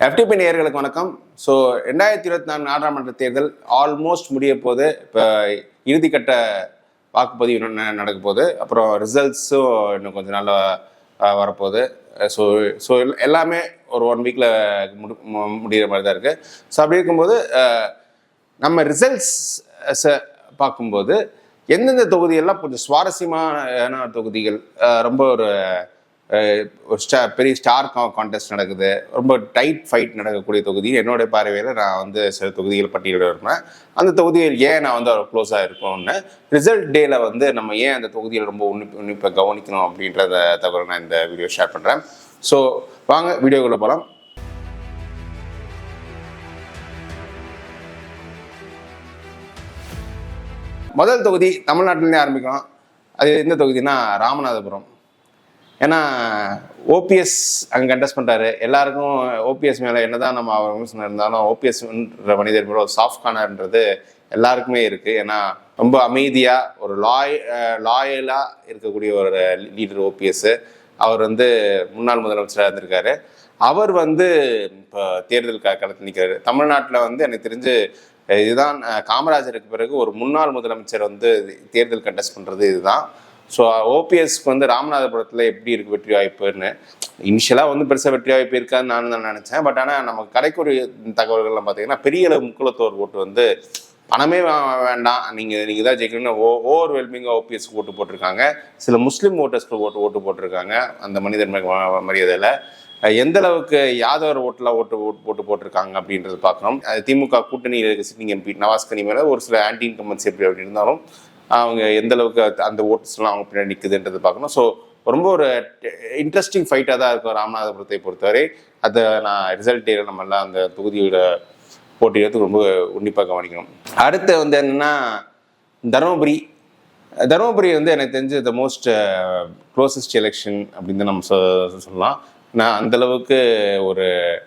FTP நேயர்களுக்கு வணக்கம். So ரெண்டாயிரத்தி இருபத்தி நாலு நாடாளுமன்ற தேர்தல் ஆல்மோஸ்ட் முடிய போது இப்போ இறுதிக்கட்ட வாக்குப்பதிவு நடக்க போகுது. அப்புறம் ரிசல்ட்ஸும் இன்னும் கொஞ்சம் நாள்ல வரப்போகுது. ஸோ ஸோ எல்லாமே ஒரு ஒன் வீக்கில் முடி மு- முடிகிற மாதிரி தான் இருக்குது ஸோ அப்படி இருக்கும்போது நம்ம ரிசல்ட்ஸ் பார்க்கும்போது எந்தெந்த தொகுதியெல்லாம் கொஞ்சம் சுவாரஸ்யமான தொகுதிகள் ரொம்ப ஒரு ஒரு ஸ்டா பெரிய ஸ்டார் கான்டெஸ்ட் நடக்குது. ரொம்ப டைட் ஃபைட் நடக்கக்கூடிய தொகுதி. என்னுடைய பார்வையில் நான் வந்து சில தொகுதிகள் பட்டியலிட இருப்பேன் அந்த தொகுதியில் ஏன் நான் வந்து அவ்வளோ க்ளோஸாக இருக்கணும்னு ரிசல்ட் டேல வந்து நம்ம ஏன் அந்த தொகுதியில் ரொம்ப உன்னிப்பு உன்னிப்பை கவனிக்கணும் அப்படின்றத தவிர நான் இந்த வீடியோ ஷேர் பண்ணுறேன் ஸோ வாங்க வீடியோக்குள்ளே போகலாம் முதல் தொகுதி தமிழ்நாட்டிலேருந்து ஆரம்பிக்கலாம். அது எந்த தொகுதினா ராமநாதபுரம். ஏன்னா ஓபிஎஸ் அங்கே கண்டெஸ்ட் பண்ணுறாரு எல்லாருக்கும் ஓபிஎஸ் மேலே என்னதான் நம்ம அவர் விமர்சனம் இருந்தாலும் ஓபிஎஸ்ன்ற மனிதர் மேலே ஒரு சாஃப்ட் கார்னர்ன்றது எல்லாருக்குமே இருக்குது ஏன்னா ரொம்ப அமைதியாக ஒரு லாய் லாயலாக இருக்கக்கூடிய ஒரு லீடர் ஓபிஎஸ் அவர் வந்து முன்னாள் முதலமைச்சராக இருந்திருக்காரு. அவர் வந்து இப்போ தேர்தல் க கடத்தி நிற்கிறாரு தமிழ்நாட்டில் வந்து எனக்கு தெரிஞ்சு இதுதான் காமராஜருக்கு பிறகு ஒரு முன்னாள் முதலமைச்சர் வந்து தேர்தல் கண்டெஸ்ட் பண்ணுறது இதுதான். ஸோ ஓபிஎஸ்க்கு வந்து ராமநாதபுரத்தில் எப்படி இருக்கு வெற்றி வாய்ப்புன்னு? இனிஷியலாக வந்து பெருசாக வெற்றி வாய்ப்பு இருக்காதுன்னு நான் தான் நினச்சேன். பட் ஆனால் நமக்கு கடைக்குறி தகவல்கள்லாம் பார்த்தீங்கன்னா பெரிய அளவு முக்குலத்தோர் ஓட்டு வந்து பணமே வேண்டாம். நீங்கள் நீங்கள் தான் ஜெயிக்கணும்னு ஓ ஓவர் வெல்மிங்காக ஓபிஎஸ் ஓட்டு போட்டிருக்காங்க. சில முஸ்லீம் ஓட்டர்ஸ்க்கு ஓட்டு ஓட்டு போட்டிருக்காங்க. அந்த மனிதன் மரியாதையில் எந்த அளவுக்கு யாதவர் ஓட்டுலாம் ஓட்டு போட்டு போட்டிருக்காங்க அப்படின்றது பார்க்கணும் அது திமுக கூட்டணியில் இருக்க சிட்டிங் எம்பி நவாஸ் கனி மேலே ஒரு சில ஆன்டி இன்கம்பன்சி எப்படி அப்படி இருந்தாலும் அவங்க எந்த அளவுக்கு அது- அந்த ஓட்ஸ்லாம் அவங்க பின்னாடி நிற்குதுன்றது பார்க்கணும். ஸோ ரொம்ப ஒரு இன்ட்ரெஸ்டிங் ஃபைட்டாக தான் இருக்கும் ராமநாதபுரத்தை பொறுத்தவரை. அதை நான் ரிசல்ட் நம்ம எல்லாம் அந்த தொகுதியோட போட்டியிடத்துக்கு ரொம்ப உன்னிப்பாக கவனிக்கணும். அடுத்து வந்து என்னென்னா தருமபுரி. தருமபுரி வந்து எனக்கு தெரிஞ்சு த மோஸ்ட் க்ளோசஸ்ட் எலெக்ஷன் அப்படின்னு தான் நம்ம சொ- சொல்லலாம். நான் அந்த அளவுக்கு ஒரு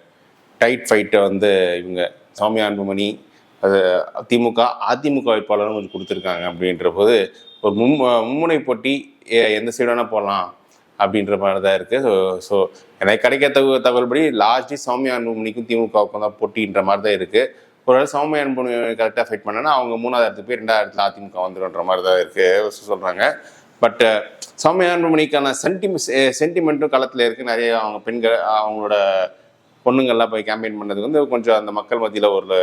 டைட் ஃபைட்டை வந்து இவங்க சௌமியா அன்புமணி அது திமுக அதிமுக வேட்பாளரும் கொஞ்சம் கொடுத்துருக்காங்க அப்படின்ற போது ஒரு மும் மும்முனை போட்டி எந்த சைடு வேணால் போகலாம் அப்படின்ற மாதிரி தான் இருக்குது ஸோ ஸோ எனக்கு கிடைக்க தகவல் தகவல்படி லாஸ்ட்லி சௌமியா அன்புமணிக்கும் திமுகவுக்கும் தான் போட்டின்ற மாதிரி தான் இருக்குது ஒரு வேளை சௌமியா அன்புமணி கரெக்டாக ஃபைட் பண்ணனா அவங்க மூணாவது இடத்துக்கு போய் ரெண்டாவது இடத்துல அதிமுக வந்துடுன்ற மாதிரி தான் இருக்குது சொல்கிறாங்க பட் சௌமியா அன்புமணிக்கான சென்டிமெண்ட் சென்டிமெண்ட்டும் களத்தில் இருக்குது நிறைய அவங்க பெண்கள் அவங்களோட பொண்ணுங்கள்லாம் போய் கேம்பெயின் பண்ணதுக்கு வந்து கொஞ்சம் அந்த மக்கள் மத்தியில் ஒரு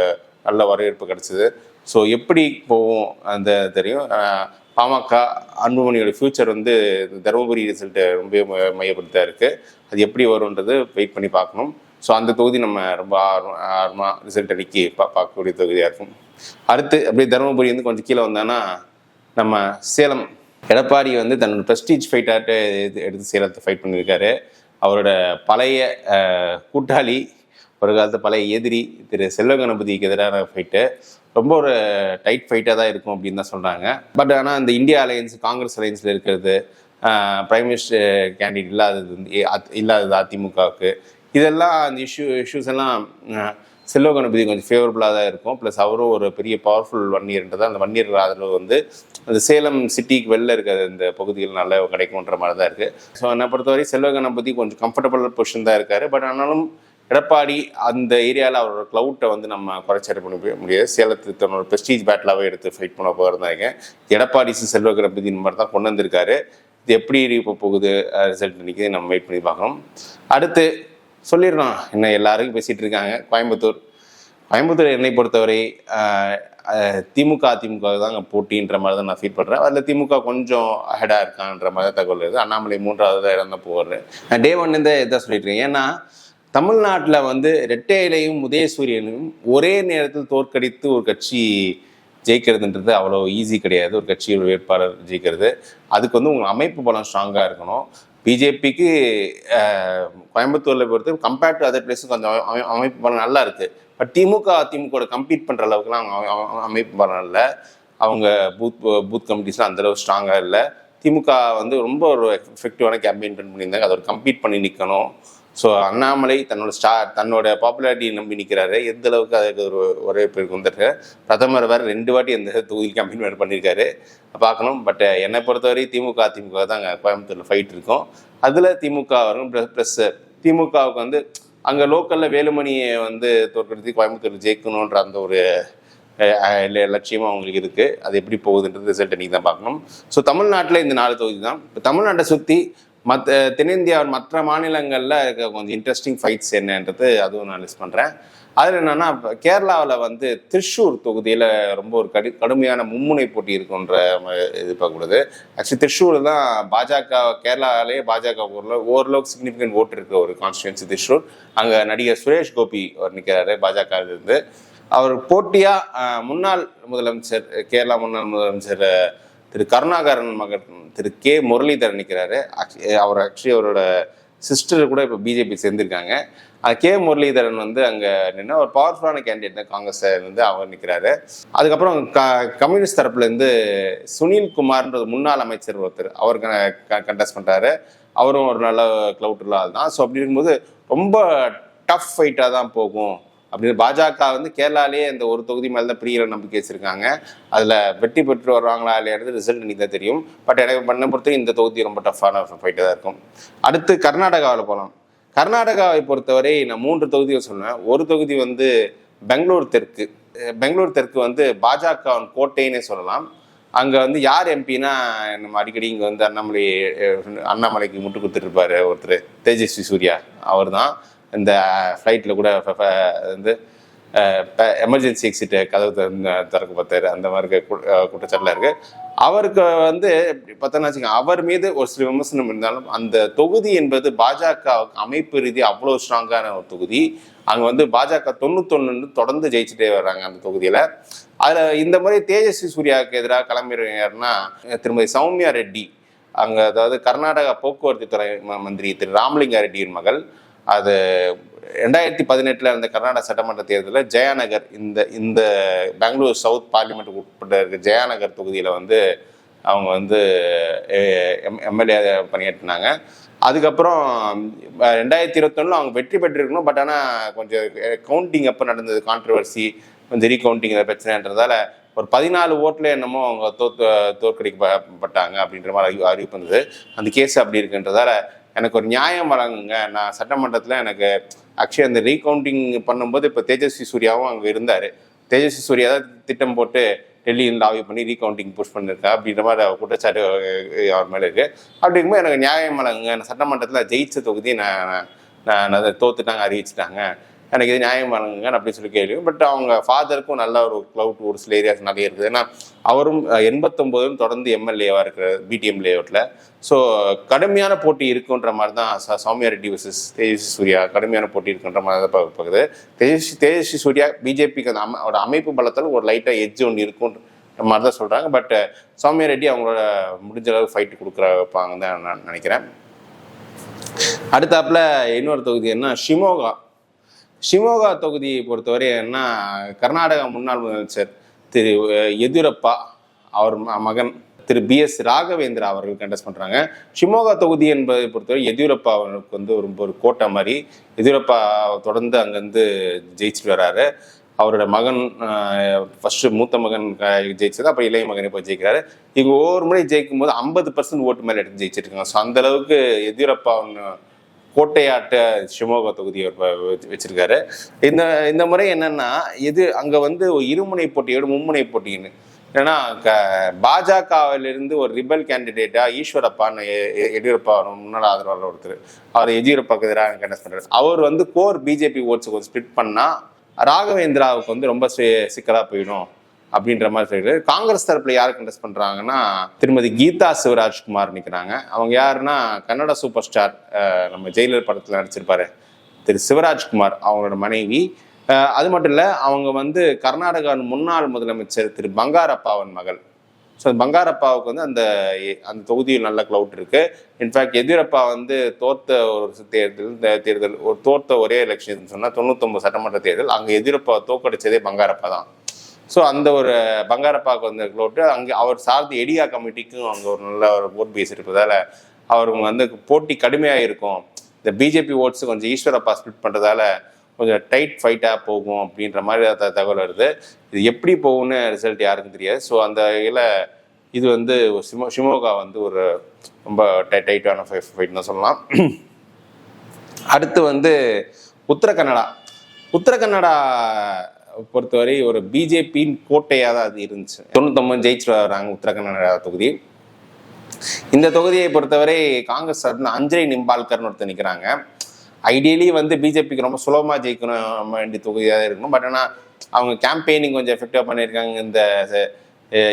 நல்ல வரவேற்பு கிடச்சிது. ஸோ எப்படி போகும் அந்த தெரியும். பாமக அன்புமணியோட ஃப்யூச்சர் வந்து இந்த தருமபுரி ரிசல்ட்டை ரொம்ப மையப்படுத்தா இருக்குது அது எப்படி வரும்ன்றது வெயிட் பண்ணி பார்க்கணும். ஸோ அந்த தொகுதி நம்ம ரொம்ப ஆர்வம் ஆர்வமாக ரிசல்ட் அடிக்கி பா பார்க்கக்கூடிய தொகுதியாக இருக்கும். அடுத்து அப்படியே தருமபுரி வந்து கொஞ்சம் கீழே வந்தோன்னா நம்ம சேலம். எடப்பாடி வந்து தன்னோட ப்ரெஸ்டீஜ் ஃபைட்டாட்டு எடுத்து சேலத்தை ஃபைட் பண்ணியிருக்காரு. அவரோட பழைய கூட்டாளி ஒரு காலத்து பழைய எதிரி திரு செல்வ கணபதிக்கு எதிரான ஃபைட்டு ரொம்ப ஒரு டைட் ஃபைட்டாக தான் இருக்கும் அப்படின்னு தான் சொல்கிறாங்க பட் ஆனால் இந்த இந்தியா அலையன்ஸ் காங்கிரஸ் அலையன்ஸில் இருக்கிறது பிரைம் மினிஸ்டர் கேண்டிடேட் இல்லாதது அத்- இல்லாதது அதிமுகவுக்கு. இதெல்லாம் அந்த இஷ்யூ இஷ்யூஸ் எல்லாம் செல்வ கணபதி கொஞ்சம் ஃபேவரபுளாக தான் இருக்கும். ப்ளஸ் அவரும் ஒரு பெரிய பவர்ஃபுல் வன்னியர்ன்றது அந்த வன்னியர் ஆதரவு வந்து அந்த சேலம் சிட்டிக்கு வெளில இருக்கிற இந்த பகுதிகள் நல்லா கிடைக்கும்ன்ற மாதிரி தான் இருக்குது ஸோ என்னை பொறுத்தவரை செல்வ கணபதி கொஞ்சம் கம்ஃபர்டபுள் பொசிஷன் தான் இருக்கார். பட் ஆனாலும் எடப்பாடி அந்த ஏரியாவில் அவரோட க்ளவுட்டை வந்து நம்ம குறைச்சாடு பண்ண முடியாது. சேலத்து தன்னோட ப்ரெஸ்டீஜ் பேட்டிலாகவே எடுத்து ஃபைட் பண்ண போகிறதாங்க எடப்பாடி செல்வ கணபதி மாதிரி தான் கொண்டு வந்திருக்காரு. இது எப்படி இப்போ போகுது ரிசல்ட் இன்னைக்கு நம்ம வெயிட் பண்ணி பார்க்கணும். அடுத்து சொல்லிடுறான் என்ன எல்லாருக்கும் பேசிகிட்டு இருக்காங்க. கோயம்புத்தூர். கோயம்புத்தூர் என்னை பொறுத்தவரை திமுக அதிமுக தாங்க போட்டின்ற மாதிரி தான் நான் ஃபீல் பண்ணுறேன் அதில் திமுக கொஞ்சம் அஹெடாக இருக்கான்ற மாதிரி தான் தகவல் இருக்குது அண்ணாமலை மூன்றாவது இடம் தான் போடுறேன் நான் டே ஒன்லேருந்து இதான் சொல்லிட்டு இருக்கேன். ஏன்னா தமிழ்நாட்டில் வந்து ரெட்டையிலையும் உதயசூரியனும் ஒரே நேரத்தில் தோற்கடித்து ஒரு கட்சி ஜெயிக்கிறதுன்றது அவ்வளோ ஈஸி கிடையாது. ஒரு கட்சியோட வேட்பாளர் ஜெயிக்கிறது. அதுக்கு வந்து உங்கள் அமைப்பு பலம் ஸ்ட்ராங்காக இருக்கணும். பிஜேபிக்கு கோயம்புத்தூரில் பொறுத்து கம்பேர்ட் டு அதர் பிளேஸும் கொஞ்சம் அமைப்பு பலம் நல்லா இருக்குது பட் திமுக அதிமுக கம்பீட் பண்ணுற அளவுக்குலாம் அவங்க அமைப்பு பலம் இல்லை. அவங்க பூத் பூத் கமிட்டிஸ்லாம் அந்தளவு ஸ்ட்ராங்காக இல்லை. திமுக வந்து ரொம்ப ஒரு எஃபெக்டிவான கேம்பெயின் ரன் பண்ணியிருந்தாங்க. அதை ஒரு கம்பீட் பண்ணி நிற்கணும் ஸோ அண்ணாமலை தன்னோட ஸ்டார் தன்னோட பாப்புலாரிட்டி நம்பி நிற்கிறாரு எந்த அளவுக்கு அதுக்கு ஒரு ஒரே பேருக்கு வந்துருக்கு பிரதமர் வேறு ரெண்டு வாட்டி எந்த தொகுதியில் கம்பெனி பண்ணியிருக்காரு பார்க்கணும். பட் என்னை பொறுத்தவரை திமுக அதிமுக தான் அங்கே கோயம்புத்தூரில் ஃபைட் இருக்கும். அதில் திமுக வரும் ப்ளஸ் திமுகவுக்கு வந்து அங்கே லோக்கலில் வேலுமணியை வந்து தோற்கடித்து கோயம்புத்தூர் ஜெயிக்கணுன்ற அந்த ஒரு லட்சியமும் அவங்களுக்கு இருக்குது அது எப்படி போகுதுன்றது ரிசல்ட் நீங்கள் தான் பார்க்கணும். ஸோ தமிழ்நாட்டில் இந்த நாலு தொகுதி தான். இப்போ தமிழ்நாட்டை சுற்றி மற்ற தென்னிந்தியாவின் மற்ற மாநிலங்களில் இருக்க கொஞ்சம் இன்ட்ரெஸ்டிங் ஃபைட்ஸ் என்னன்றது அதுவும் நான் லிஸ்ட் பண்ணுறேன் அதில் என்னென்னா கேரளாவில் வந்து திருச்சூர் தொகுதியில் ரொம்ப ஒரு கடு கடுமையான மும்முனை போட்டி இருக்குன்ற இது பார்க்கக்கூடாது ஆக்சுவலி திருச்சூர் தான் பாஜக கேரளாவிலே பாஜக ஊரில் ஓரளவுக்கு சிக்னிஃபிகண்ட் ஓட்டு இருக்க ஒரு கான்ஸ்டியூன்சி திரிஷூர். அங்கே நடிகர் சுரேஷ் கோபி அவர் நிற்கிறாரு பாஜகவிலிருந்து அவர் போட்டியாக முன்னாள் முதலமைச்சர் கேரளா முன்னாள் முதலமைச்சர் திரு கருணாகரன் மகன் திரு கே முரளிதரன் நிற்கிறாரு அவர் ஆக்சுவலி அவரோட சிஸ்டர் கூட இப்போ பிஜேபி சேர்ந்திருக்காங்க. கே முரளிதரன் வந்து அங்கே நின்று ஒரு பவர்ஃபுல்லான கேண்டிடேட் தான் காங்கிரஸ் அவர் நிற்கிறாரு அதுக்கப்புறம் க கம்யூனிஸ்ட் தரப்புலேருந்து சுனில் குமார்ன்றது முன்னாள் அமைச்சர் ஒருத்தர் அவர் கண்டெஸ்ட் பண்ணுறாரு அவரும் ஒரு நல்ல க்ளவுட் ஆள் தான். ஸோ அப்படி இருக்கும்போது ரொம்ப டஃப் ஃபைட்டாக தான் போகும். அப்படின்னு பாஜக வந்து கேரளாலேயே இந்த ஒரு தொகுதி மேலே தான் பிரியிற நம்பிக்கை வச்சிருக்காங்க. அதில் வெற்றி பெற்று வருவாங்களா இல்லையானது ரிசல்ட் இன்னைக்கு தான் தெரியும். பட் எனக்கு பண்ண பொறுத்தவரைக்கும் இந்த தொகுதி ரொம்ப டஃப்பான ஃபைட்டாக தான் இருக்கும். அடுத்து கர்நாடகாவில் போகலாம் கர்நாடகாவை பொறுத்தவரை நான் மூன்று தொகுதிகள் சொன்னேன் ஒரு தொகுதி வந்து பெங்களூர் தெற்கு. பெங்களூர் தெற்கு வந்து பாஜகவின் கோட்டைன்னே சொல்லலாம். அங்கே வந்து யார் எம்பினா நம்ம அடிக்கடி இங்கே வந்து அண்ணாமலை அண்ணாமலைக்கு முட்டு கொடுத்துட்ருப்பாரு ஒருத்தர் தேஜஸ்வி சூர்யா அவர் தான் இந்த ஃப்ளைட்டில் கூட ஃப- வந்து எமர்ஜென்சி எக்ஸிட் கதவு திறக்க பார்த்தாரு. அந்த மாதிரி குற்றச்சாட்டில் கு- இருக்கு. அவருக்கு வந்து பார்த்தோன்னா வச்சுக்கோங்க அவர் மீது ஒரு சில விமர்சனம் இருந்தாலும் அந்த தொகுதி என்பது பாஜக அமைப்பு ரீதி அவ்வளோ ஸ்ட்ராங்கான ஒரு தொகுதி. அங்கே வந்து பாஜக தொண்ணூத்தொன்னு தொடர்ந்து ஜெயிச்சுட்டே வர்றாங்க அந்த தொகுதியில். அதில் இந்த முறை தேஜஸ்வி சூர்யாவுக்கு எதிராக கிளம்பிடுறாருன்னா திருமதி சௌமியா ரெட்டி அங்கே அதாவது கர்நாடகா போக்குவரத்து துறை மந்திரி திரு. ராமலிங்கா ரெட்டியின் மகள். அது ரெண்டாயிரத்தி பதினெட்டில் இருந்த கர்நாடக சட்டமன்ற தேர்தலில் ஜெயாநகர் இந்த இந்த பெங்களூர் சவுத் பார்லிமெண்ட்டுக்கு உட்பட்ட இருக்க ஜெயாநகர் தொகுதியில் வந்து அவங்க வந்து எம்எல்ஏ பணியாற்றினாங்க. அதுக்கப்புறம் ரெண்டாயிரத்தி இருபத்தொன்னில் அவங்க வெற்றி பெற்றிருக்கணும் பட் ஆனால் கொஞ்சம் கவுண்டிங் அப்போ நடந்தது கான்ட்ரவர்சி கொஞ்சம் ரீகவுண்டிங் பிரச்சனைன்றதால ஒரு பதினாலு ஓட்டில் என்னமோ அவங்க தோத்து தோற்கடிக்கப்பட்டாங்க அப்படின்ற மாதிரி அறிவிப்பு வந்தது. அந்த கேஸ் அப்படி இருக்குன்றதால எனக்கு ஒரு நியாயம் வழங்குங்க. நான் சட்டமன்றத்தில் எனக்கு ஆக்சுவலி அந்த ரீகவுண்டிங் பண்ணும்போது இப்போ தேஜஸ்வி சூர்யாவும் அங்கே இருந்தார். தேஜஸ்வி சூர்யா தான் திட்டம் போட்டு டெல்லியில் லாவி பண்ணி ரீகவுண்டிங் புஷ் பண்ணிருக்கா அப்படின்ற மாதிரி அவர் குற்றச்சாட்டு அவர் மேலே இருக்குது அப்படி எனக்கு நியாயம் வழங்குங்க. நான் சட்டமன்றத்தில் ஜெயிச்ச தொகுதி நான் நான் நான் அதை தோத்துட்டாங்க அறிவிச்சிட்டாங்க. எனக்கு இது நியாயம் வழங்குங்க அப்படின்னு சொல்லி கேள்வி. பட் அவங்க ஃபாதருக்கும் நல்ல ஒரு க்ளவுட் ஒரு சில ஏரியாஸ் நிறைய இருக்குது. ஏன்னா அவரும் எண்பத்தொம்போதும் தொடர்ந்து எம்எல்ஏவாக இருக்கிற பிடிஎம் லேஅவுட்டில் ஸோ கடுமையான போட்டி இருக்குன்ற மாதிரி தான் ச- சௌமியா ரெட்டி வர்சஸ் தேஜஸ்வி சூர்யா கடுமையான போட்டி இருக்குன்ற மாதிரி தான் பார்க்குது தேஜஸ்வி தேஜஸ்வி சூர்யா பிஜேபிக்கு அந்த அமை அவரோட அமைப்பு பலத்தில் ஒரு லைட்டாக எட்ஜ் ஒன்று இருக்குன்ற மாதிரி தான் சொல்கிறாங்க பட் சௌமியா ரெட்டி அவங்களோட முடிஞ்ச அளவுக்கு ஃபைட்டு கொடுக்குறப்பாங்க தான் நான் நினைக்கிறேன். அடுத்தாப்புல இன்னொரு தொகுதி என்ன? ஷிமோகா ஷிமோகா தொகுதியை பொறுத்தவரை என்ன கர்நாடகா முன்னாள் முதலமைச்சர் திரு எதியூரப்பா அவர் மகன் திரு பி எஸ் ராகவேந்திரா அவர்கள் கண்டஸ்ட் பண்ணுறாங்க ஷிமோகா தொகுதி என்பதை பொறுத்தவரை எதியூரப்பா அவருக்கு வந்து ரொம்ப ஒரு கோட்டை மாதிரி எதியூரப்பா தொடர்ந்து அங்கேருந்து ஜெயிச்சுட்டு வர்றாரு அவரோட மகன் ஃபர்ஸ்ட் மூத்த மகன் ஜெயிச்சது அப்புறம் இளைய மகன் இப்போ ஜெயிக்கிறாரு. இவங்க ஒவ்வொரு முறை ஜெயிக்கும் போது ஐம்பது பர்சன்ட் ஓட்டு மேலே எடுத்து ஜெயிச்சிருக்காங்க ஸோ அந்த அளவுக்கு எதியூரப்பா அவங்க கோட்டையாட்ட சிவமோகா தொகுதி வச்சு- வச்சிருக்காரு. இந்த இந்த முறை என்னன்னா இது அங்க வந்து இருமுனை போட்டியோட மும்முனை போட்டின்னு. ஏன்னா க பாஜகவிலிருந்து ஒரு ரிபல் கேண்டிடேட்டா ஈஸ்வரப்பான்னு எ- எடியூரப்பா முன்னாள் ஆதரவாளர் ஒருத்தர். அவர் எடியூரப்பாக்கு எதிராக கண்டஸ்ட் பண்றாரு. அவர் வந்து கோர் பிஜேபி ஓட்ஸ் ஸ்பிட் பண்ணா ராகவேந்திராவுக்கு வந்து ரொம்ப சி- சிக்கலா போயிடும். அப்படின்ற மாதிரி சொல்லிட்டு காங்கிரஸ் தரப்புல யார் கண்டெஸ்ட் பண்றாங்கன்னா திருமதி கீதா சிவராஜ்குமார் நிக்கிறாங்க. அவங்க யாருன்னா கன்னட சூப்பர் ஸ்டார் நம்ம ஜெயிலர் படத்துல நடிச்சிருப்பாரு. திரு சிவராஜ்குமார் அவங்களோட மனைவி. அது மட்டும் இல்ல அவங்க வந்து கர்நாடகாவின் முன்னாள் முதலமைச்சர் திரு பங்காரப்பாவின் மகள். ஸோ பங்காரப்பாவுக்கு வந்து அந்த அந்த தொகுதியில் நல்ல க்ளவுட் இருக்கு. இன்ஃபேக்ட் எதியூரப்பா வந்து தோற்ற ஒரு தேர்தல் இந்த தேர்தல் ஒரு தோற்ற ஒரே எலெக்ஷன் சொன்னால் தொண்ணூத்தொம்பது சட்டமன்ற தேர்தல் அங்கே எதியூரப்பா தோக்கடிச்சதே பங்காரப்பா தான் ஸோ அந்த ஒரு பங்காரப்பாவுக்கு வந்து விட்டு அங்கே அவர் சார்ந்த எடியா கமிட்டிக்கும் அங்கே ஒரு நல்ல ஒரு ஓட் பேஸ் இருப்பதால் அவருக்கு வந்து போட்டி கடுமையாக இருக்கும். இந்த பிஜேபி ஓட்ஸ் கொஞ்சம் ஈஸ்வரப்பா ஸ்பிட் பண்ணுறதால கொஞ்சம் டைட் ஃபைட்டாக போகும் அப்படின்ற மாதிரி த- தகவல் வருது. இது எப்படி போகும்னு ரிசல்ட் யாருக்கும் தெரியாது. ஸோ அந்த இதில் இது வந்து ஒரு சிமோ ஷிமோகா வந்து ஒரு ரொம்ப டை டைட்டான ஃபைட் தான் சொல்லலாம். அடுத்து வந்து உத்தர கன்னடா உத்தர கன்னடா பொறுத்தவரை ஒரு பிஜேபியின் கோட்டையாக தான் அது இருந்துச்சு. தொண்ணூத்தொம்பது ஜெயிச்சுட்டு வராங்க உத்தர தொகுதி. இந்த தொகுதியை பொறுத்தவரை காங்கிரஸ் சார்பில் அஞ்சலி நிம்பால்கர்னு ஒருத்தர் நிற்கிறாங்க ஐடியலி வந்து பிஜேபிக்கு ரொம்ப சுலபமாக ஜெயிக்கணும் வேண்டிய தொகுதியாக இருக்கணும். பட் ஆனால் அவங்க கேம்பெயினிங் கொஞ்சம் எஃபெக்டிவாக பண்ணியிருக்காங்க. இந்த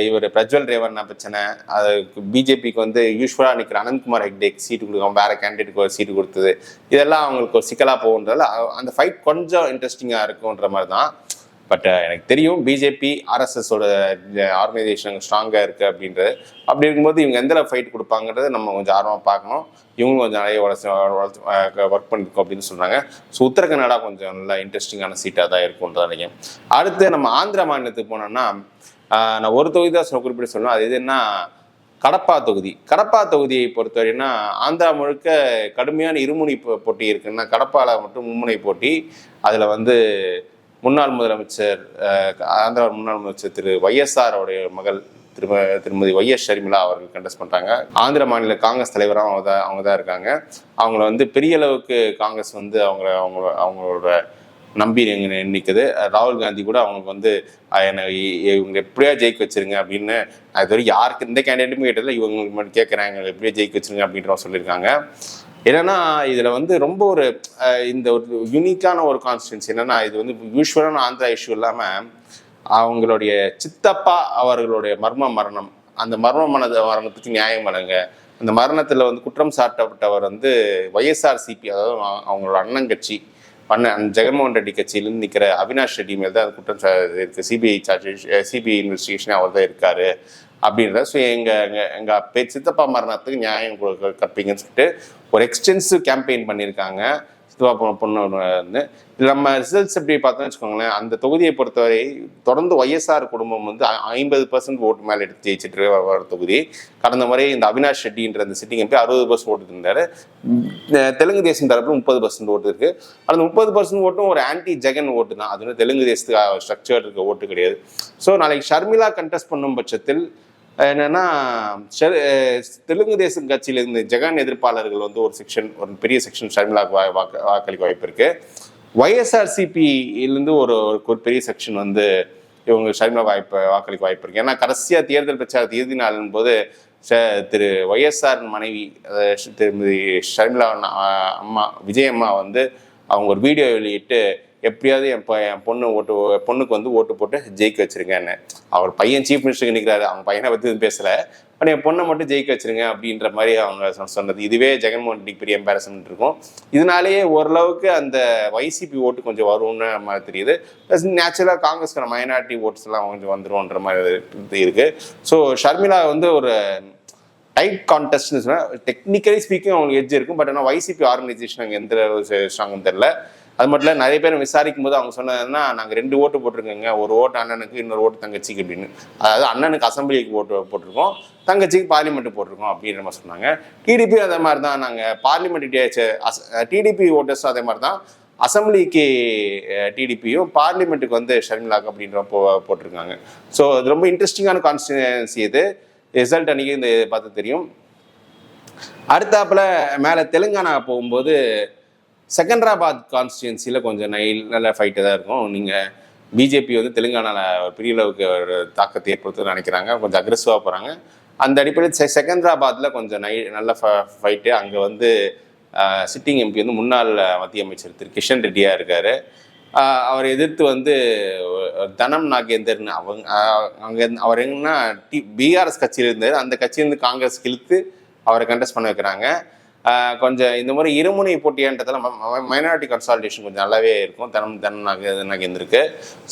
இவர் பிரஜ்வல் ரேவண்ணா பிரச்சனை. அதுக்கு பிஜேபிக்கு வந்து யூஸ்வலாக நிற்கிற அனந்த்குமார் ஹெக்டேக்கு சீட்டு கொடுக்காம வேறு கேண்டிடேட்டுக்கு ஒரு சீட்டு கொடுத்தது. இதெல்லாம் அவங்களுக்கு ஒரு சிக்கலாக போகுன்றதால அந்த ஃபைட் கொஞ்சம் இன்ட்ரெஸ்டிங்காக இருக்குன்ற மாதிரி தான் பட் எனக்கு தெரியும். பிஜேபி ஆர்எஸ்எஸோட ஆர்கனைசேஷன் ஸ்ட்ராங்காக இருக்குது அப்படின்றது. அப்படி இருக்கும்போது இவங்க எந்த ஃபைட் கொடுப்பாங்கன்றத நம்ம கொஞ்சம் ஆர்வமாக பார்க்கணும். இவங்களும் கொஞ்சம் நிறைய வளர்ச்சி ஒர்க் பண்ணிருக்கோம் அப்படின்னு சொல்கிறாங்க ஸோ உத்தர கன்னடா கொஞ்சம் நல்லா இன்ட்ரெஸ்டிங்கான சீட்டாக தான் இருக்கும்னு நினைக்கிறேன். அடுத்து நம்ம ஆந்திரா மாநிலத்துக்கு போனோம்னா நான் ஒரு தொகுதி தான் சொல்ல குறிப்பிட்டு சொல்லணும். அது எதுன்னா கடப்பா தொகுதி. கடப்பா தொகுதியை பொறுத்தவரைனா ஆந்திரா முழுக்க கடுமையான இருமுனை போட்டி இருக்குன்னா கடப்பாவில் மட்டும் மும்முனை போட்டி. அதில் வந்து முன்னாள் முதலமைச்சர் ஆந்திரா முன்னாள் முதலமைச்சர் திரு ஒய்எஸ்ஆர் உடைய மகள் திரும திருமதி ஒய்எஸ் ஷர்மிளா அவர்கள் கண்டஸ்ட் பண்ணுறாங்க ஆந்திர மாநில காங்கிரஸ் தலைவராக அவங்க தான் அவங்க தான் இருக்காங்க. அவங்கள வந்து பெரிய அளவுக்கு காங்கிரஸ் வந்து அவங்க அவங்க அவங்களோட நம்பி நிற்குது ராகுல் காந்தி கூட அவங்களுக்கு வந்து என்னை இவங்க எப்படியா ஜெயிக்க வச்சிருங்க அப்படின்னு அது வரைக்கும் யாருக்கு இந்த கேண்டிடேட்டுமே கேட்டதில்ல. இவங்களுக்கு மட்டும் கேட்குறாங்க எப்படியா ஜெயிக்க வச்சிருங்க அப்படின்ற சொல்லியிருக்காங்க. என்னன்னா இதுல வந்து ரொம்ப ஒரு இந்த ஒரு யூனிக்கான ஒரு கான்ஸ்டியூன்சி என்னன்னா இது வந்து யூஸ்வலான ஆந்திரா இஷ்யூ இல்லாம அவங்களுடைய சித்தப்பா அவர்களுடைய மர்ம மரணம் அந்த மர்ம மனத மரணத்துக்கு நியாயம் வழங்க அந்த மரணத்துல வந்து குற்றம் சாட்டப்பட்டவர் வந்து ஒய்எஸ்ஆர் சிபி அதாவது அவங்களோட அண்ணன் கட்சி அண்ணன் ஜெகன்மோகன் ரெட்டி கட்சியிலேருந்து நிற்கிற அவினாஷ் ரெட்டி மேல் தான் குற்றம் இருக்கு சிபிஐ சார்ஜ் சிபிஐ இன்வெஸ்டிகேஷன் அவர் தான் இருக்காரு அப்படின்ற ஸோ எங்கள் எங்கள் எங்கள் சித்தப்பா மரணத்துக்கு நியாயம் கற்பிங்கன்னு சொல்லிட்டு ஒரு எக்ஸ்டென்சிவ் கேம்பெயின் பண்ணியிருக்காங்க. சித்தப்பா பொண்ணு வந்து. நம்ம ரிசல்ட்ஸ் எப்படி பார்த்தோம்னு வச்சுக்கோங்களேன் அந்த தொகுதியை பொறுத்தவரை தொடர்ந்து ஒய்எஸ்ஆர் குடும்பம் வந்து ஐம்பது பர்சன்ட் ஓட்டு மேலே எடுத்து ஜெயிச்சிட்டு வர தொகுதி. கடந்த முறை இந்த அவினாஷ் ரெட்டின்ற அந்த சிட்டிங் எம்பி அறுபது பர்சன்ட் ஓட்டு இருந்தார். தெலுங்கு தேசம் தரப்பில் முப்பது பர்சன்ட் ஓட்டு இருக்கு. அந்த முப்பது பர்சன்ட் ஓட்டும் ஒரு ஆன்டி ஜெகன் ஓட்டு தான். அது வந்து தெலுங்கு தேசத்துக்கு ஸ்ட்ரக்சர் இருக்க ஓட்டு கிடையாது. ஸோ நாளைக்கு ஷர்மிளா கண்டெஸ்ட் பண்ணும் பட்சத்தில் என்னன்னா தெலுங்கு தேசம் கட்சியிலிருந்து ஜெகன் எதிர்ப்பாளர்கள் வந்து ஒரு செக்ஷன் ஒரு பெரிய செக்ஷன் ஷர்மிளாக்கு வா- வாக்கு வாக்களிக்க வாய்ப்பு இருக்கு. ஒய்எஸ்ஆர்சிபியிலிருந்து ஒரு ஒரு பெரிய செக்ஷன் வந்து இவங்க ஷர்மிளா வாய்ப்பு வாக்களிக்க வாய்ப்பு இருக்கு. ஏன்னா கடைசியாக தேர்தல் பிரச்சார இறுதி நாளின் போது ச- திரு ஒய்எஸ்ஆர் மனைவி திருமதி ஷர்மிளா அண்ணா- அம்மா விஜய் அம்மா வந்து அவங்க ஒரு வீடியோ வெளியிட்டு எப்படியாவது என் என் பொண்ணு ஓட்டு பொண்ணுக்கு வந்து ஓட்டு போட்டு ஜெயிக்க வச்சிருங்கன்னு அவர் பையன் சீஃப் மினிஸ்டருக்கு நிற்கிறாரு அவங்க பையனை பற்றி பேசலை. பேசல என் பொண்ணை மட்டும் ஜெயிக்க வச்சிருங்க அப்படின்ற மாதிரி அவங்க சொன்னது. இதுவே ஜெகன்மோகன் ரெட்டிக்கு பெரிய எம்பாரசன் இருக்கும். இதனாலேயே ஓரளவுக்கு அந்த வைசிபி ஓட்டு கொஞ்சம் வரும்னு மாதிரி தெரியுது. ப்ளஸ் நேச்சுரலாக காங்கிரஸ்க்கான மைனாரிட்டி ஓட்ஸ் எல்லாம் கொஞ்சம் வந்துரும்ன்ற மாதிரி இருக்குது இருக்கு. ஸோ ஷர்மிளா வந்து ஒரு டைட் கான்டெஸ்ட்னு சொன்னால் டெக்னிக்கலி ஸ்பீக்கிங் அவங்களுக்கு எட்ஜ் இருக்கும் பட் ஆனால் வைசிபி ஆர்கனைசேஷன் அங்கே எந்த ஸ்ட்ராங்கும் தெரில அது மட்டும் இல்லை நிறைய பேர் விசாரிக்கும் போது அவங்க சொன்னதுன்னா நாங்கள் ரெண்டு ஓட்டு போட்டிருக்கோங்க. ஒரு ஓட்டு அண்ணனுக்கு இன்னொரு ஓட்டு தங்கச்சிக்கு அப்படின்னு. அதாவது அண்ணனுக்கு அசம்பிளிக்கு ஓட்டு போட்டிருக்கோம். தங்கச்சிக்கு பார்லிமெண்ட் போட்டிருக்கோம் அப்படின்ற மாதிரி சொன்னாங்க. டிடிபி அதே மாதிரி தான் நாங்கள் பார்லிமெண்ட் டிடிபி ஓட்டர்ஸும் அதே மாதிரி தான் அசம்பிளிக்கு டிடிபியும் பார்லிமெண்ட்டுக்கு வந்து ஷர்மிலாக் அப்படின்ற போ போட்டிருக்காங்க. ஸோ அது ரொம்ப இன்ட்ரெஸ்டிங்கான கான்ஸ்டிடுவன்சி இது. ரிசல்ட் அன்றைக்கி இந்த பார்த்து தெரியும். அடுத்தாப்பில் மேலே தெலுங்கானா போகும்போது செகந்தராபாத் கான்ஸ்டியூன்சியில் கொஞ்சம் நைல் நல்ல ஃபைட்டு தான் இருக்கும். நீங்கள் பிஜேபி வந்து தெலுங்கானாவில் பெரிய அளவுக்கு ஒரு தாக்கத்தை ஏற்படுத்த நினைக்கிறாங்க. கொஞ்சம் அக்ரெசிவாக போகிறாங்க அந்த அடிப்படையில் செ செகந்தராபாத்தில் கொஞ்சம் நை நல்ல ஃபைட்டு அங்கே வந்து சிட்டிங் எம்பி வந்து முன்னாள் மத்திய அமைச்சர் திரு கிஷன் ரெட்டியாக இருக்கார். அவரை எதிர்த்து வந்து தனம் நாகேந்தர்னு அவங்க அங்கே இருந்து- அவர் என்னன்னா டி பிஆர்எஸ் கட்சியில் இருந்தார் அந்த கட்சியிலேருந்து காங்கிரஸ் இழுத்து அவரை கண்டெஸ்ட் பண்ண வைக்கிறாங்க. கொஞ்சம் இந்த மாதிரி இருமுனை போட்டியான்றதுல மைனாரிட்டி கன்சால்டேஷன் கொஞ்சம் நல்லாவே இருக்கும். தனம் தனம் நாக நாகேந்திருக்கு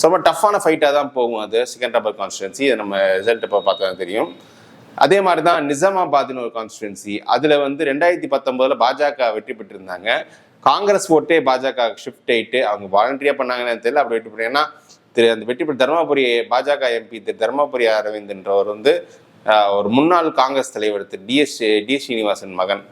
ரொம்ப டஃப்பான ஃபைட்டாக தான் போகும் அது. செகண்டாபாத் கான்ஸ்டுவன்சி நம்ம ரிசல்ட் இப்போ பார்த்தா தெரியும். அதே மாதிரி தான் நிஜாமாபாத்னு ஒரு கான்ஸ்டுவன்சி அதில் வந்து ரெண்டாயிரத்தி பத்தொம்போதில் பாஜக வெற்றி பெற்றிருந்தாங்க. காங்கிரஸ் ஓட்டே பாஜக ஷிஃப்ட் ஆயிட்டு அவங்க வாலண்டியாக பண்ணாங்கன்னு தெரியல. அப்படி வெற்றி பண்ணி ஏன்னா திரு அந்த வெற்றி பெற்ற தர்மபுரி பாஜக எம்பி திரு தர்மபுரி அரவிந்த்ன்றவர் வந்து ஒரு முன்னாள் காங்கிரஸ் தலைவர் திரு டிஎஸ் டிஎஸ் ஸ்ரீனிவாசன் மகன்.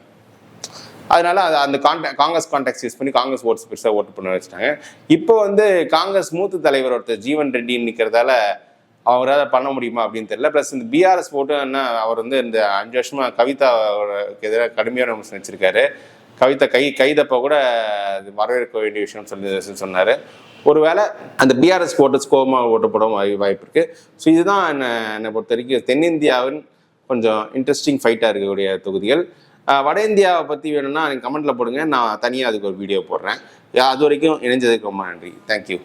அதனால அது அந்த கான்டா காங்கிரஸ் கான்டாக்ட் யூஸ் பண்ணி காங்கிரஸ் ஓட்ஸ் பெருசாக ஓட்டு பண்ண வச்சுட்டாங்க. இப்போ வந்து காங்கிரஸ் மூத்த தலைவர் ஒருத்தர் ஜீவன் ரெட்டின்னு நிற்கிறதால அவரால் பண்ண முடியுமா அப்படின்னு தெரியல. ப்ளஸ் இந்த பிஆர்எஸ் ஓட்டு என்ன அவர் வந்து இந்த அஞ்சு வருஷமாக கவிதாவுக்கு எதிராக கடுமையான விமர்சனம் வச்சிருக்காரு. கவிதா கை கைதப்போ கூட அது வரவேற்க வேண்டிய விஷயம் சொல்லி சொன்னார். ஒருவேளை அந்த பிஆர்எஸ் ஓட்டர்ஸ் கோபமாக ஓட்டப்படும் வாய்- வாய்ப்பு இருக்குது ஸோ இதுதான் என்னை என்னை பொறுத்த வரைக்கும் தென்னிந்தியாவின் கொஞ்சம் இன்ட்ரெஸ்டிங் ஃபைட்டாக இருக்கக்கூடிய தொகுதிகள். வட இந்தியாவை பற்றி வேணும்னா எனக்கு கமெண்ட்டில் போடுங்க. நான் தனியாக அதுக்கு ஒரு வீடியோ போடுறேன். அது வரைக்கும் இணைஞ்சதுக்கு ரொம்ப நன்றி. தேங்க்யூ